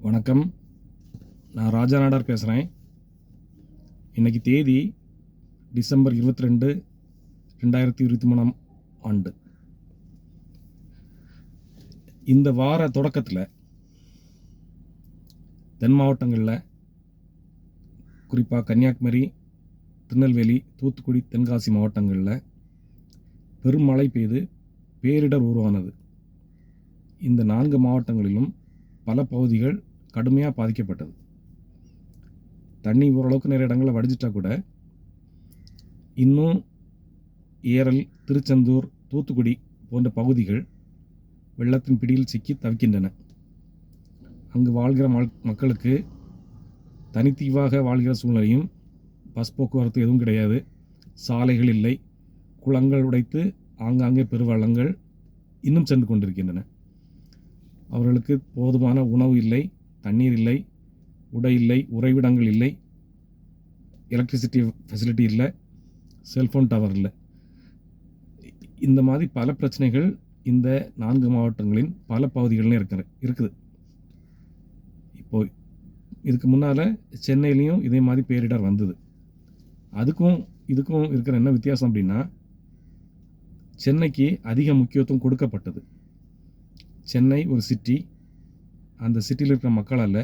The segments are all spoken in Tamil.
வணக்கம். நான் ராஜா நாடார் பேசுகிறேன் இன்றைக்கி தேதி டிசம்பர் இருபத்தி ரெண்டு ரெண்டாயிரத்தி இருபத்தி மூணாம் ஆண்டு. இந்த வார தொடக்கத்தில் தென் மாவட்டங்களில் குறிப்பாக கன்னியாகுமரி திருநெல்வேலி தூத்துக்குடி தென்காசி மாவட்டங்களில் பெரும் மழை பெய்து பேரிடர் உருவானது. இந்த நான்கு மாவட்டங்களிலும் பல பகுதிகள் கடுமையாக பாதிக்கப்பட்டது. தண்ணி ஓரளவுக்கு நிறைய இடங்களில் வடிஞ்சிட்டா கூட இன்னும் ஏரல் திருச்செந்தூர் தூத்துக்குடி போன்ற பகுதிகள் வெள்ளத்தின் பிடியில் சிக்கி தவிக்கின்றன. அங்கு வாழ்கிற மக்களுக்கு தனித்தீவாக வாழ்கிற சூழ்நிலையும் பஸ் போக்குவரத்து எதுவும் கிடையாது. சாலைகள் இல்லை. குளங்கள் உடைத்து ஆங்காங்கே பெருவள்ளங்கள் இன்னும் சென்று கொண்டிருக்கின்றன. அவர்களுக்கு போதுமான உணவு இல்லை. தண்ணீர் இல்லை உடை இல்லை உறைவிடங்கள் இல்லை எலக்ட்ரிசிட்டி ஃபெசிலிட்டி இல்லை செல்ஃபோன் டவர் இல்லை. இந்த மாதிரி பல பிரச்சனைகள் இந்த நான்கு மாவட்டங்களின் பல பகுதிகளிலும் இருக்கிற இருக்குது. இப்போது இதுக்கு முன்னால் சென்னையிலையும் இதே மாதிரி பேரிடர் வந்தது. அதுக்கும் இதுக்கும் இருக்கிற என்ன வித்தியாசம் அப்படின்னா சென்னைக்கு அதிக முக்கியத்துவம் கொடுக்கப்பட்டது. சென்னை ஒரு சிட்டி அந்த சிட்டியில் இருக்கிற மக்களால்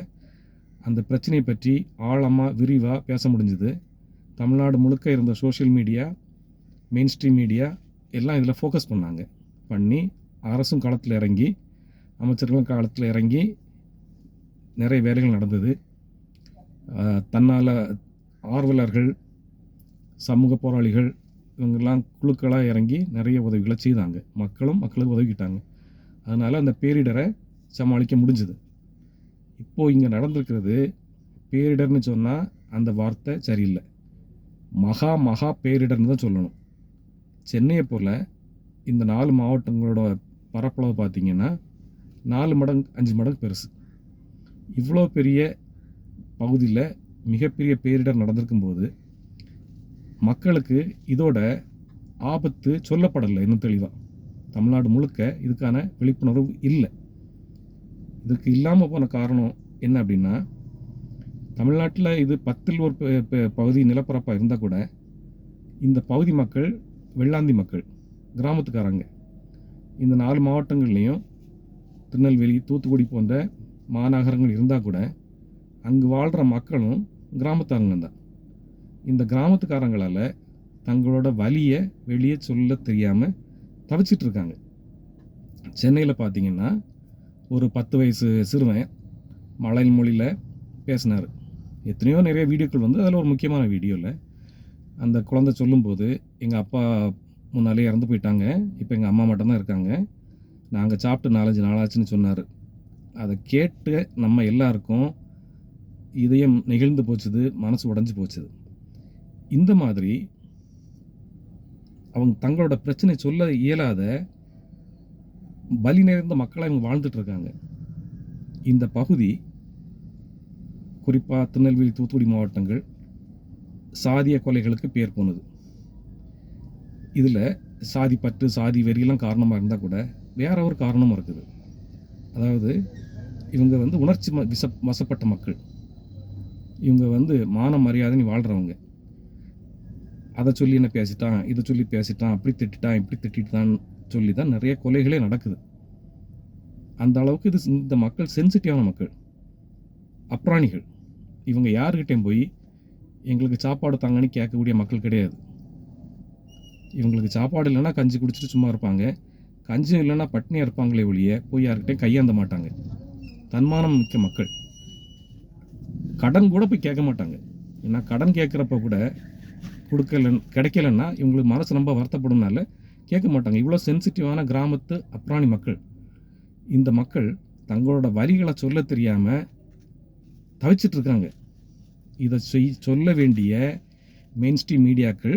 அந்த பிரச்சனையை பற்றி ஆழமாக விரிவாக பேச முடிஞ்சுது. தமிழ்நாடு முழுக்க இருந்த social media main stream media எல்லாம் இதில் ஃபோக்கஸ் பண்ணாங்க. பண்ணி அரசும் களத்தில் இறங்கி அமைச்சர்களும் களத்தில் இறங்கி நிறைய வேலைகள் நடந்தது. தன்னால் ஆர்வலர்கள் சமூக போராளிகள் இவங்கெல்லாம் குழுக்களாக இறங்கி நிறைய உதவிகளை செய்தாங்க. மக்களும் மக்களுக்கு உதவிக்கிட்டாங்க. அதனால் அந்த பேரிடரை சமாளிக்க முடிஞ்சுது. இப்போது இங்கே நடந்திருக்கிறது பேரிடர்னு சொன்னால் அந்த வார்த்தை சரியில்லை. மகா மகா பேரிடர்னு தான் சொல்லணும். சென்னையை போல் இந்த நாலு மாவட்டங்களோட பரப்பளவு பார்த்திங்கன்னா நாலு மடங்கு அஞ்சு மடங்கு பெருசு. இவ்வளோ பெரிய பகுதியில் மிகப்பெரிய பேரிடர் நடந்திருக்கும்போது மக்களுக்கு இதோட ஆபத்து சொல்லப்படலை இன்னும் தெளிவாக தமிழ்நாடு முழுக்க இதுக்கான விழிப்புணர்வு இல்லை. இதுக்கு இல்லாமல் போன காரணம் என்ன அப்படின்னா தமிழ்நாட்டில் இது பத்தில் ஒரு பகுதி நிலப்பரப்பாக இருந்தால் கூட இந்த பகுதி மக்கள் வெள்ளாந்தி மக்கள் கிராமத்துக்காரங்க. இந்த நாலு மாவட்டங்கள்லேயும் திருநெல்வேலி தூத்துக்குடி போன்ற மாநகரங்கள் இருந்தால் கூட அங்கு வாழ்கிற மக்களும் கிராமத்தாரங்க தான். இந்த கிராமத்துக்காரங்களால் தங்களோட வலியை வெளியே சொல்ல தெரியாமல் தவிச்சிட்டு இருக்காங்க. சென்னையில் பார்த்தீங்கன்னா ஒரு பத்து வயசு சிறுவன் மலையாள மொழியில் பேசினார். எத்தனையோ நிறைய வீடியோக்கள் வந்து அதில் ஒரு முக்கியமான வீடியோவில் அந்த குழந்தை சொல்லும்போது எங்கள் அப்பா முன்னாலே இறந்து போயிட்டாங்க. இப்போ எங்கள் அம்மா மட்டும்தான் இருக்காங்க. நாங்கள் சாப்பிட்டு நாலஞ்சு நாளாச்சுன்னு சொன்னார். அதை கேட்டு நம்ம எல்லாருக்கும் இதயம் நெகிழ்ந்து போச்சுது மனசு உடஞ்சி போச்சுது. இந்த மாதிரி அவங்க தங்களோட பிரச்சனை சொல்ல இயலாத பலி நிறைந்த மக்களாக இவங்க வாழ்ந்துட்டு இருக்காங்க இந்த பகுதி குறிப்பாக திருநெல்வேலி தூத்துக்குடி மாவட்டங்கள் சாதிய கொலைகளுக்கு பேர் போனது. இதில் சாதி பற்று சாதி வெறியெல்லாம் காரணமாக இருந்தால் கூட வேற ஒரு காரணமும் இருக்குது. அதாவது இவங்க வந்து உணர்ச்சி விச வசப்பட்ட மக்கள். இவங்க வந்து மான மரியாதைன்னு வாழ்கிறவங்க அதை சொல்லி என்ன பேசிட்டான் இதை சொல்லி பேசிட்டான் அப்படி திட்டிட்டான் இப்படி திட்டான் சொல்லி தான் நிறைய கொலைகளே நடக்குது. அந்த அளவுக்கு இது இந்த மக்கள் சென்சிட்டிவான மக்கள். அப்ராணிகள். இவங்க யாருக்கிட்டையும் போய் எங்களுக்கு சாப்பாடு தாங்கன்னு கேட்கக்கூடிய மக்கள் கிடையாது. இவங்களுக்கு சாப்பாடு இல்லைன்னா கஞ்சி குடிச்சிட்டு சும்மா இருப்பாங்க. கஞ்சி இல்லைன்னா பட்னியாக இருப்பாங்களே ஒழிய போய் யார்கிட்டையும் கையாந்த மாட்டாங்க. தன்மானம் மிக்க மக்கள். கடன் கூட போய் கேட்க மாட்டாங்க. ஏன்னா கடன் கேட்குறப்ப கூட கொடுக்கல கிடைக்கலன்னா இவங்களுக்கு மனசு ரொம்ப வருத்தப்படும்னால கேட்க மாட்டாங்க இவ்வளோ சென்சிட்டிவான கிராமத்து அப்ராணி மக்கள். இந்த மக்கள் தங்களோட வரிகளை சொல்ல தெரியாமல் தவிச்சிட்டு இருக்காங்க. இதை செய் சொல்ல வேண்டிய மெயின் ஸ்ட்ரீம் மீடியாக்கள்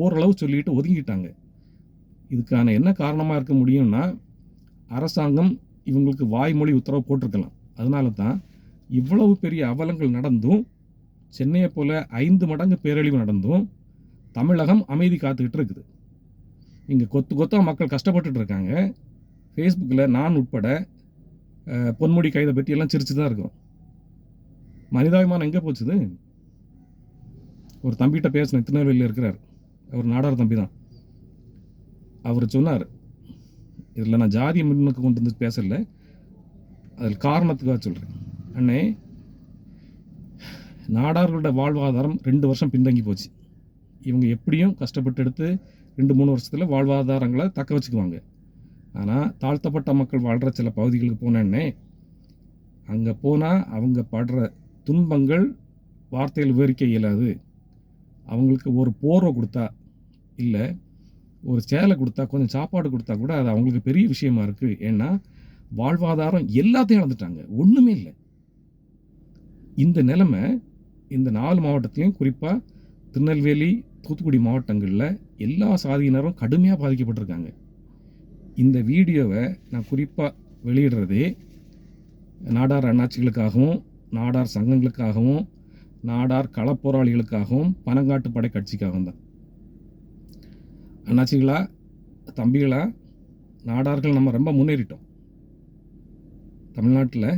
ஓரளவு சொல்லிட்டு ஒதுங்கிட்டாங்க. இதுக்கான என்ன காரணமாக இருக்க முடியும்னா அரசாங்கம் இவங்களுக்கு வாய்மொழி உத்தரவு போட்டிருக்கலாம். அதனால தான் இவ்வளவு பெரிய அவலங்கள் நடந்தும் சென்னையை போல் ஐந்து மடங்கு பேரழிவு நடந்தும் தமிழகம் அமைதி காத்துக்கிட்டு இருக்குது. இங்கே கொத்து கொத்தாக மக்கள் கஷ்டப்பட்டுட்டு இருக்காங்க ஃபேஸ்புக்கில் நான் உட்பட பொன்முடி கைதை பற்றி எல்லாம் சிரிச்சு தான் இருக்கும். மனிதாபிமானம் எங்கே போச்சுது? ஒரு தம்பிகிட்ட பேசினேன் திருநெல்வேலியில் இருக்கிறார். அவர் நாடார் தம்பி தான் அவர் சொன்னார் இதில் நான் ஜாதி முன்னுக்கு கொண்டு வந்து பேசலை. அதில் காரணத்துக்காக சொல்கிறேன் அண்ணே நாடார்களோட வாழ்வாதாரம் ரெண்டு வருஷம் பின்தங்கி போச்சு. இவங்க எப்படியும் கஷ்டப்பட்டு எடுத்து ரெண்டு மூணு வருஷத்தில் வாழ்வாதாரங்களை தக்க வச்சுக்குவாங்க. ஆனால் தாழ்த்தப்பட்ட மக்கள் வாழ்கிற சில பகுதிகளுக்கு போனேன்னே அங்கே போனால் அவங்க படுற துன்பங்கள் வார்த்தையில் விவரிக்க இயலாது. அவங்களுக்கு ஒரு போர்வை கொடுத்தா இல்லை ஒரு சேலை கொடுத்தா கொஞ்சம் சாப்பாடு கொடுத்தா கூட அது அவங்களுக்கு பெரிய விஷயமா இருக்குது ஏன்னா வாழ்வாதாரம் எல்லாத்தையும் இழந்துட்டாங்க. ஒன்றுமே இல்லை. இந்த நிலமை இந்த நாலு மாவட்டத்திலையும் குறிப்பாக திருநெல்வேலி தூத்துக்குடி மாவட்டங்களில் எல்லா சாதியினரும் கடுமையாக பாதிக்கப்பட்டிருக்காங்க. இந்த வீடியோவை நான் குறிப்பாக வெளியிடுறதே நாடார் அண்ணாச்சிகளுக்காகவும் நாடார் சங்கங்களுக்காகவும் நாடார் களப்போராளிகளுக்காகவும் பனங்காட்டு படை கட்சிக்காகவும் தான். அண்ணாச்சிகளா தம்பிகளா நாடார்கள் நம்ம ரொம்ப முன்னேறிட்டோம். தமிழ்நாட்டில்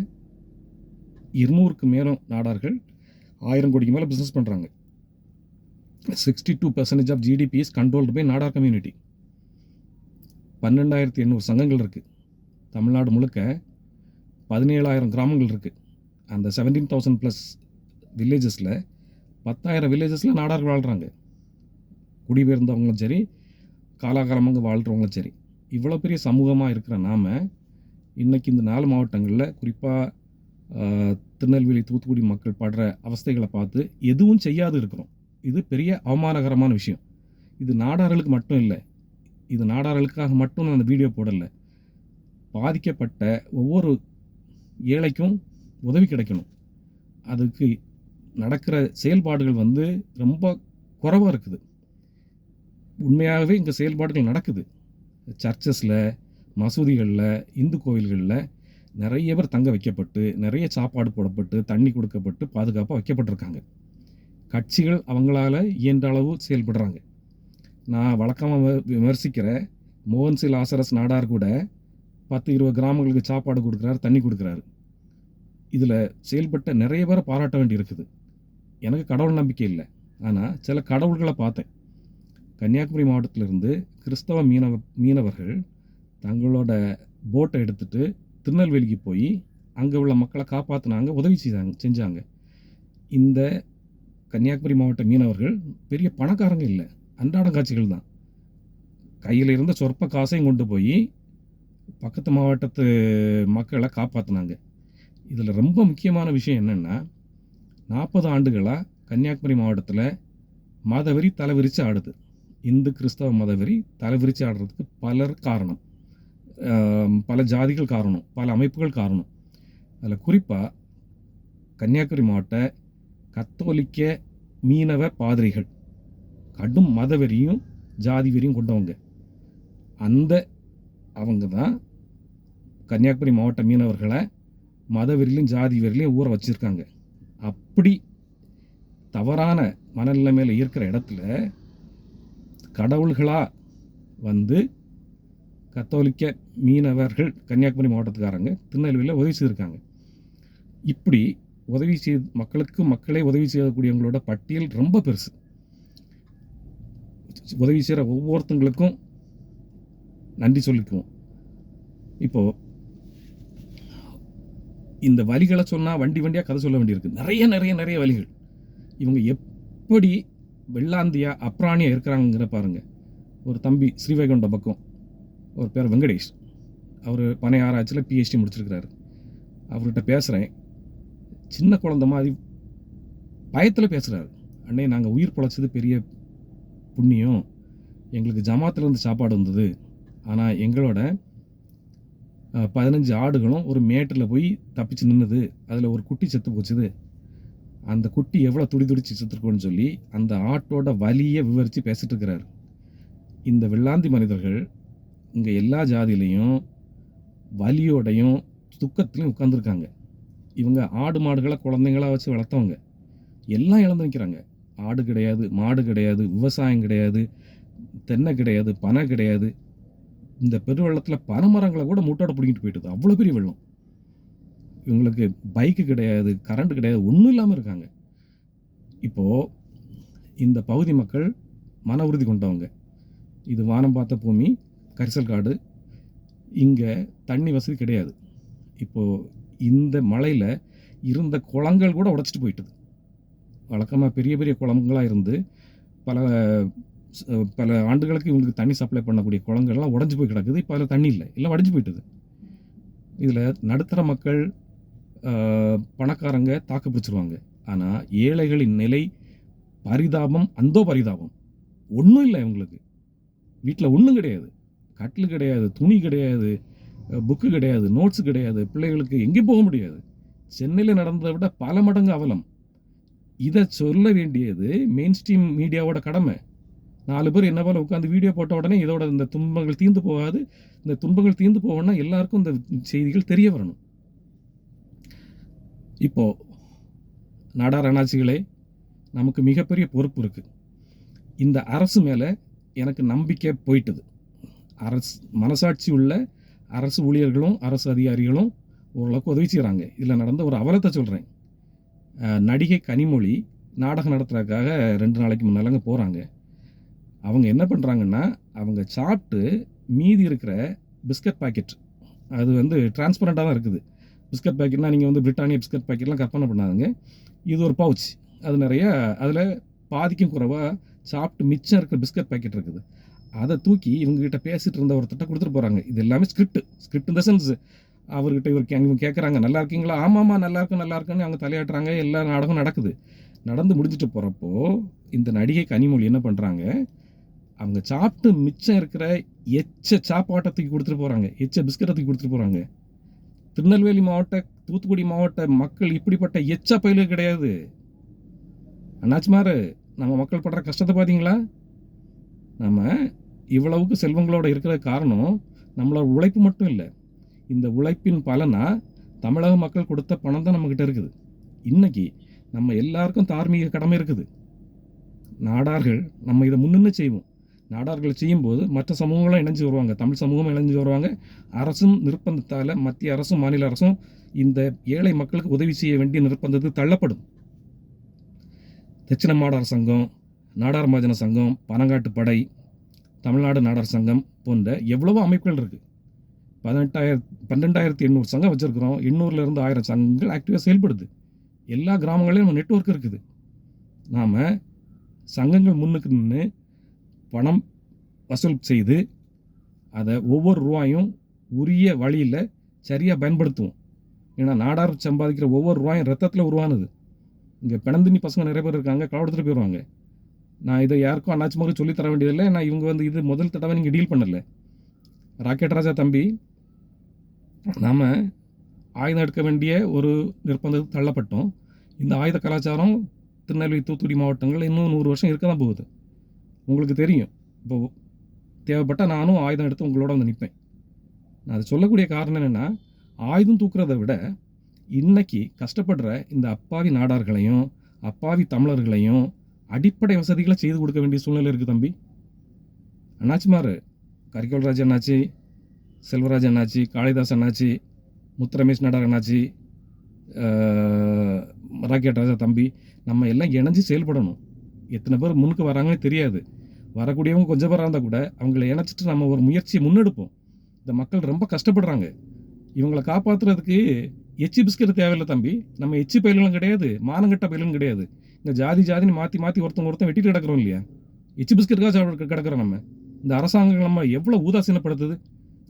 இருநூறுக்கு மேலும் நாடார்கள் ஆயிரம் கோடிக்கு மேலே பிஸ்னஸ் பண்ணுறாங்க sixty two percentage of GDP is controlled by Nadar community பன்னெண்டாயிரத்தி எண்ணூறு சங்கங்கள் இருக்குது தமிழ்நாடு முழுக்க பதினேழாயிரம் கிராமங்கள் இருக்குது அந்த செவன்டீன் தௌசண்ட் ப்ளஸ் வில்லேஜஸில் பத்தாயிரம் வில்லேஜஸில் நாடார்கள் வாழ்கிறாங்க குடிபெயர்ந்தவங்களும் சரி காலாகாலமாக வாழ்கிறவங்களும் சரி. இவ்வளோ பெரிய சமூகமாக இருக்கிற நாம் இன்றைக்கி இந்த நாலு மாவட்டங்களில் குறிப்பாக திருநெல்வேலி தூத்துக்குடி மக்கள் படுற அவஸ்தைகளை பார்த்து எதுவும் செய்யாது இருக்கிறோம். இது பெரிய அவமானகரமான விஷயம். இது நாடார்களுக்கு மட்டும் இல்லை. இது நாடார்களுக்காக மட்டும் நான் அந்த வீடியோ போடலை. பாதிக்கப்பட்ட ஒவ்வொரு ஏழைக்கும் உதவி கிடைக்கணும். அதுக்கு நடக்கிற செயல்பாடுகள் வந்து ரொம்ப குறைவாக இருக்குது. உண்மையாகவே இங்கே செயல்பாடுகள் நடக்குது. சர்ச்சஸில் மசூதிகளில் இந்து கோவில்களில் நிறைய பேர் தங்க வைக்கப்பட்டு நிறைய சாப்பாடு போடப்பட்டு தண்ணி கொடுக்கப்பட்டு பாதுகாப்பாக வைக்கப்பட்டிருக்காங்க. கட்சிகள் அவங்களால இயன்ற அளவு செயல்படுறாங்க. நான் வழக்கமாக விமர்சிக்கிற மோகன்சி லாசரஸ் ஆசரஸ் நாடார் கூட பத்து இருபது கிராமங்களுக்கு சாப்பாடு கொடுக்குறாரு தண்ணி கொடுக்குறாரு. இதில் செயல்பட்ட நிறைய பேரை பாராட்ட வேண்டி இருக்குது எனக்கு கடவுள் நம்பிக்கை இல்லை. ஆனால் சில கடவுள்களை பார்த்தேன். கன்னியாகுமரி மாவட்டத்திலிருந்து கிறிஸ்தவ மீனவ மீனவர்கள் தங்களோட போட்டை எடுத்துகிட்டு திருநெல்வேலிக்கு போய் அங்கே உள்ள மக்களை காப்பாற்றினாங்க உதவி செய்தாங்க செஞ்சாங்க. இந்த கன்னியாகுமரி மாவட்ட மீனவர்கள் பெரிய பணக்காரங்க இல்லை. அன்றாட காட்சிகள் தான். கையில் இருந்த சொற்ப காசையும் கொண்டு போய் பக்கத்து மாவட்டத்து மக்களை காப்பாற்றினாங்க இதில் ரொம்ப முக்கியமான விஷயம் என்னென்னா நாற்பது ஆண்டுகளாக கன்னியாகுமரி மாவட்டத்தில் மதவெறி தலைவிரித்து ஆடுது. இந்து கிறிஸ்தவ மதவெறி தலைவிரித்து ஆடுறதுக்கு பலர் காரணம். பல ஜாதிகள் காரணம் பல அமைப்புகள் காரணம். அதில் குறிப்பாக கன்னியாகுமரி மாவட்ட கத்தோலிக்க மீனவ பாதிரிகள். கடும் மதவெறியும் ஜாதி வெறியும் கொண்டவங்க. அந்த அவங்க தான் கன்னியாகுமரி மாவட்ட மீனவர்களை மதவெறிலையும் ஜாதி வெறிலையும் ஊற வச்சுருக்காங்க. அப்படி தவறான மனநிலைமையில் இருக்கிற இடத்துல கடவுள்களாக வந்து கத்தோலிக்க மீனவர்கள் கன்னியாகுமரி மாவட்டத்துக்காரங்க திருநெல்வேலியில் உதவி செய்திருக்காங்க. இப்படி உதவி செய் மக்களுக்கு மக்களே உதவி செய்யக்கூடியவங்களோட பட்டியல் ரொம்ப பெருசு. உதவி செய்கிற ஒவ்வொருத்தங்களுக்கும் நன்றி சொல்லிக்குவோம். இப்போது இந்த வழிகளை சொன்னால் வண்டி வண்டியாக கதை சொல்ல வேண்டியிருக்கு. நிறைய நிறைய நிறைய வழிகள். இவங்க எப்படி வெள்ளாந்தியா அப்ராணியாக இருக்கிறாங்கிற பாருங்க. ஒரு தம்பி ஸ்ரீவைகுண்ட பக்கம் ஒரு பேர் வெங்கடேஷ். அவர் பனை ஆராய்ச்சியில் பிஹெச்டி முடிச்சிருக்கிறாரு. அவர்கிட்ட பேசுகிறேன் சின்ன குழந்த மாதிரி பயத்தில் பேசுகிறாரு அண்ணே நாங்கள் உயிர் பொழைச்சது பெரிய புண்ணியம். எங்களுக்கு ஜமாத்துலேருந்து சாப்பாடு வந்தது. ஆனால் எங்களோட பதினஞ்சு ஆடுகளும் ஒரு மேட்டில் போய் தப்பிச்சு நின்னுது. அதில் ஒரு குட்டி செத்து போச்சுது. அந்த குட்டி எவ்வளோ துடி துடிச்சு செத்துருக்கோன்னு சொல்லி அந்த ஆட்டோட வலியை விவரித்து பேசிட்டு இருக்கிறாரு. இந்த வெள்ளாந்தி மனிதர்கள் இங்கே எல்லா ஜாதியிலையும் வலியோடையும் துக்கத்துலையும் உட்காந்துருக்காங்க இவங்க ஆடு மாடுகளை குழந்தைங்களா வச்சு வளர்த்தவங்க. எல்லாம் இழந்து நிற்கிறாங்க ஆடு கிடையாது மாடு கிடையாது விவசாயம் கிடையாது தென்னை கிடையாது பனை கிடையாது. இந்த பெருவெள்ளத்தில் பனைமரங்களை கூட மூட்டோட பிடிங்கிட்டு போயிட்டுது. அவ்வளோ பெரிய வெள்ளம். இவங்களுக்கு பைக்கு கிடையாது கரண்ட் கிடையாது ஒன்றும் இல்லாமல் இருக்காங்க. இப்போது இந்த பகுதி மக்கள் மன உறுதி கொண்டவங்க. இது வானம் பார்த்த பூமி கரிசல் காடு. இங்கே தண்ணி வசதி கிடையாது. இப்போது இந்த மலையில் இருந்த குளங்கள் கூட உடச்சிட்டு போயிட்டுது. வழக்கமாக பெரிய பெரிய குளங்களாக இருந்து பல பல ஆண்டுகளுக்கு இவங்களுக்கு தண்ணி சப்ளை பண்ணக்கூடிய குளங்கள்லாம் உடஞ்சி போய் கிடக்குது. இப்போ அதில் தண்ணி இல்லை. எல்லாம் வடிஞ்சு போயிட்டுது. இதில் நடுத்தர மக்கள் பணக்காரங்க தாக்கு பிடிச்சிருவாங்க. ஆனால் ஏழைகளின் நிலை பரிதாபம் அந்தோ பரிதாபம். ஒன்றும் இல்லை இவங்களுக்கு. வீட்டில் ஒன்றும் கிடையாது. கட்டில் கிடையாது துணி கிடையாது. புக்கு கிடையாது நோட்ஸ் கிடையாது பிள்ளைகளுக்கு எங்கேயும் போக முடியாது. சென்னையில் நடந்ததை விட பல மடங்கு அவலம். இதை சொல்ல வேண்டியது மெயின் ஸ்ட்ரீம் மீடியாவோட கடமை. நாலு பேர் என்ன போல உட்காந்து வீடியோ போட்ட உடனே இதோட இந்த துன்பங்கள் தீர்ந்து போகாது. இந்த துன்பங்கள் தீர்ந்து போகணும்னா எல்லாருக்கும் இந்த செய்திகள் தெரிய வரணும். இப்போது நாடார் அண்ணாச்சிகளே நமக்கு மிகப்பெரிய பொறுப்பு இருக்குது இந்த அரசு மேலே எனக்கு நம்பிக்கை போயிட்டுது. அரசு மனசாட்சி உள்ள அரசு ஊழியர்களும் அரசு அதிகாரிகளும் ஓரளவுக்கு உதவி செய்கிறாங்க இதில் நடந்த ஒரு அவலத்தை சொல்கிறேன் நடிகை கனிமொழி நாடகம் நடத்துறதுக்காக ரெண்டு நாளைக்கு முன்னாலங்க போகிறாங்க அவங்க என்ன பண்ணுறாங்கன்னா அவங்க சாப்பிட்டு மீதி இருக்கிற பிஸ்கட் பாக்கெட் அது வந்து டிரான்ஸ்பரண்ட்டாக தான் இருக்குது. பிஸ்கட் பாக்கெட்னால் நீங்கள் வந்து பிரிட்டானிய பிஸ்கட் பாக்கெட்லாம் கற்பனை பண்ணாதுங்க. இது ஒரு பவுச். அது நிறைய அதில் பாதிக்கும் குறைவாக சாப்பிட்டு மிச்சம் இருக்கிற பிஸ்கட் பாக்கெட் இருக்குது. அதை தூக்கி இவங்ககிட்ட பேசிட்டு இருந்த ஒருத்தட்ட கொடுத்துட்டு போகிறாங்க இது எல்லாமே ஸ்கிரிப்ட் ஸ்கிரிப்ட் இந்த சென்ஸ் அவர்கிட்ட இவர் இவங்க கேட்குறாங்க நல்லா இருக்கீங்களா? ஆமாம்மா நல்லா இருக்கு நல்லா இருக்குன்னு அவங்க தலையாட்டுறாங்க. எல்லா நாடகம் நடக்குது. நடந்து முடிஞ்சிட்டு போகிறப்போ இந்த நடிகை கனிமொழி என்ன பண்ணுறாங்க அவங்க சாப்பிட்டு மிச்சம் இருக்கிற எச்ச சாப்பாட்டத்துக்கு கொடுத்துட்டு போகிறாங்க எச்ச பிஸ்கட்டத்துக்கு தூக்கி கொடுத்துட்டு போகிறாங்க திருநெல்வேலி மாவட்ட தூத்துக்குடி மாவட்ட மக்கள் இப்படிப்பட்ட எச்ச பயிலும் கிடையாது. அண்ணாச்சுமாரு நம்ம மக்கள் படுற கஷ்டத்தை பார்த்தீங்களா நம்ம இவ்வளவுக்கு செல்வங்களோட இருக்கிற காரணம் நம்மளோட உழைப்பு மட்டும் இல்லை. இந்த உழைப்பின் பலனா தமிழக மக்கள் கொடுத்த பணம் தான் நம்மக்கிட்ட இருக்குது. இன்றைக்கி நம்ம எல்லாருக்கும் தார்மீக கடமை இருக்குது. நாடார்கள் நம்ம இதை முன்னின்று செய்வோம். நாடார்கள் செய்யும்போது மற்ற சமூகங்களும் இணைஞ்சு வருவாங்க. தமிழ் சமூகமும் இணைஞ்சு வருவாங்க. அரசும் நிர்பந்தத்தால் மத்திய அரசும் மாநில அரசும் இந்த ஏழை மக்களுக்கு உதவி செய்ய வேண்டிய நிர்பந்தத்துக்கு தள்ளப்படும். தட்சிண மாடார் சங்கம் நாடார் மகாஜன சங்கம் பனங்காட்டு படை தமிழ்நாடு நாடார் சங்கம் போன்ற எவ்வளவோ அமைப்புகள் இருக்குது பதினெட்டாயிரம் பன்னெண்டாயிரத்தி எண்ணூறு சங்கம் வச்சுருக்கிறோம். எண்ணூறுலேருந்து ஆயிரம் சங்கங்கள் ஆக்டிவாக செயல்படுது. எல்லா கிராமங்களையும் நெட்வொர்க் இருக்குது. நாம் சங்கங்கள் முன்னுக்கு நின்று பணம் வசூல் செய்து அதை ஒவ்வொரு ரூபாயும் உரிய வழியில் சரியாக பயன்படுத்துவோம். ஏன்னா நாடார் சம்பாதிக்கிற ஒவ்வொரு ரூபாயும் ரத்தத்தில் உருவானது. இங்கே பிணந்தினி பசங்க நிறைய பேர் இருக்காங்க களை போயிடுவாங்க நான் இதை யாருக்கும் அண்ணாச்சி சொல்லி தர வேண்டியதில்லை. நான் இவங்க வந்து இது முதல் தடவை நீங்கள் டீல் பண்ணல. ராக்கெட் ராஜா தம்பி நாம் ஆயுதம் எடுக்க வேண்டிய ஒரு நிர்பந்தத்துக்கு தள்ளப்பட்டோம். இந்த ஆயுத கலாச்சாரம் திருநெல்வேலி தூத்துக்குடி மாவட்டங்கள் இன்னும் நூறு வருஷம் இருக்க தான் போகுது. உங்களுக்கு தெரியும். இப்போ தேவைப்பட்டால் நானும் ஆயுதம் எடுத்து உங்களோட வந்து நிற்பேன் நான் அது சொல்லக்கூடிய காரணம் என்னென்னா ஆயுதம் தூக்குறதை விட இன்றைக்கி கஷ்டப்படுற இந்த அப்பாவி நாடார்களையும் அப்பாவி தமிழர்களையும் அடிப்படை வசதிகளை செய்து கொடுக்க வேண்டிய சூழ்நிலை இருக்குது தம்பி. அண்ணாச்சிமார் கரிகோல்ராஜ் அண்ணாச்சி செல்வராஜ் அண்ணாச்சி காளிதாஸ் அண்ணாச்சி முத்துரமேஷ் நாடார் அண்ணாச்சி ராக்கெட் ராஜா தம்பி நம்ம எல்லாம் இணைஞ்சு செயல்படணும். எத்தனை பேர் முன்னுக்கு வராங்கன்னு தெரியாது. வரக்கூடியவங்க கொஞ்சம் பேராக இருந்தால் கூட அவங்கள இணைச்சிட்டு நம்ம ஒரு முயற்சியை முன்னெடுப்போம். இந்த மக்கள் ரொம்ப கஷ்டப்படுறாங்க. இவங்களை காப்பாற்றுறதுக்கு எச்சி பிஸ்கட் தேவையில்லை தம்பி. நம்ம எச்சி பயிலும் கிடையாது மானங்கட்ட பயிலும் கிடையாது. இந்த ஜாதி ஜாதின்னு மாற்றி மாற்றி ஒருத்தவங்க ஒருத்தன் வெட்டிட்டு கிடக்குறோம் இல்லையா? எச்சி பிஸ்கட்டுக்காக சாப்பிட கிடக்குறோம் நம்ம. இந்த அரசாங்கம் நம்ம எவ்வளோ ஊதாசீனப்படுத்துது?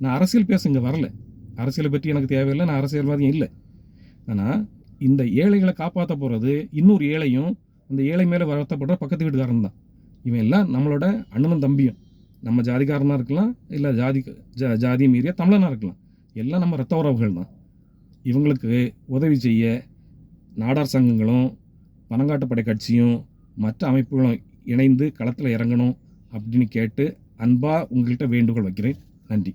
நான் அரசியல் பேச இங்கே வரல. அரசியலை பற்றி எனக்கு தேவையில்லை நான் அரசியல்வாதியும் இல்லை. ஆனால் இந்த ஏழைகளை காப்பாற்ற போகிறது இன்னொரு ஏழையும் அந்த ஏழை மேலே வருத்தப்படுற பக்கத்து வீட்டுக்காரன் தான். இவன் எல்லாம் நம்மளோட அண்ணனும் தம்பியும். நம்ம ஜாதிக்காரனாக இருக்கலாம் இல்லை ஜாதி ஜா ஜாதி மீறிய தமிழனாக இருக்கலாம். எல்லாம் நம்ம ரத்த உறவுகள் தான். இவங்களுக்கு உதவி செய்ய நாடார் சங்கங்களும் பனங்காட்டுப்படை கட்சியும் மற்ற அமைப்புகளும் இணைந்து களத்தில் இறங்கணும் அப்படின்னு கேட்டு அன்பாக உங்கள்கிட்ட வேண்டுகோள் வைக்கிறேன். நன்றி.